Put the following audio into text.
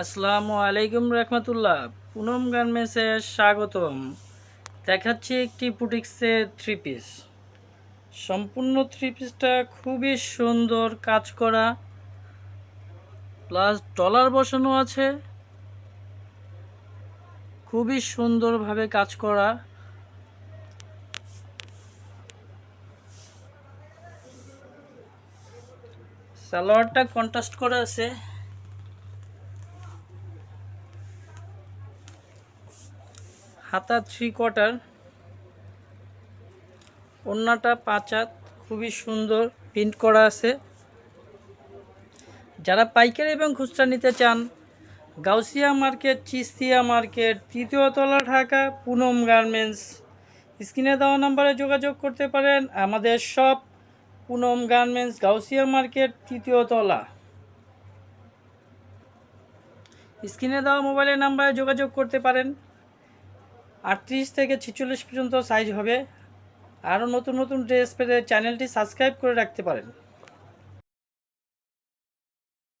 আসসালামু আলাইকুম রহমতুল্লাহ। পুনম গার্মেন্টসে স্বাগতম। দেখাচ্ছি একটি বুটিক্সের থ্রি পিস সম্পূর্ণ থ্রি পিসটা খুবই সুন্দর কাজ করা। প্লাস ডলার বসানো আছে। খুবই সুন্দরভাবে কাজ করা। সালোয়ারটা কন্ট্রাস্ট করা আছে। হাতা থ্রি কোয়ার্টার ওড়নাটা পাঁচ হাত, খুবই সুন্দর প্রিন্ট করা আছে। যারা পাইকারি এবং খুচরা নিতে চান, গাউসিয়া মার্কেট, চিস্তিয়া মার্কেট, তৃতীয় তলা ঢাকা, পুনম গার্মেন্টস, স্ক্রিনে দেওয়া নাম্বারে যোগাযোগ করতে পারেন আমাদের সব পুনম গার্মেন্টস, গাউসিয়া মার্কেট, তৃতীয় তলা। স্ক্রিনে দেওয়া মোবাইলের নাম্বারে যোগাযোগ করতে পারেন। আটত্রিশ থেকে ছেচল্লিশ পর্যন্ত সাইজ হবে। আরও নতুন নতুন ড্রেস পেতে চ্যানেলটি সাবস্ক্রাইব করে রাখতে পারেন।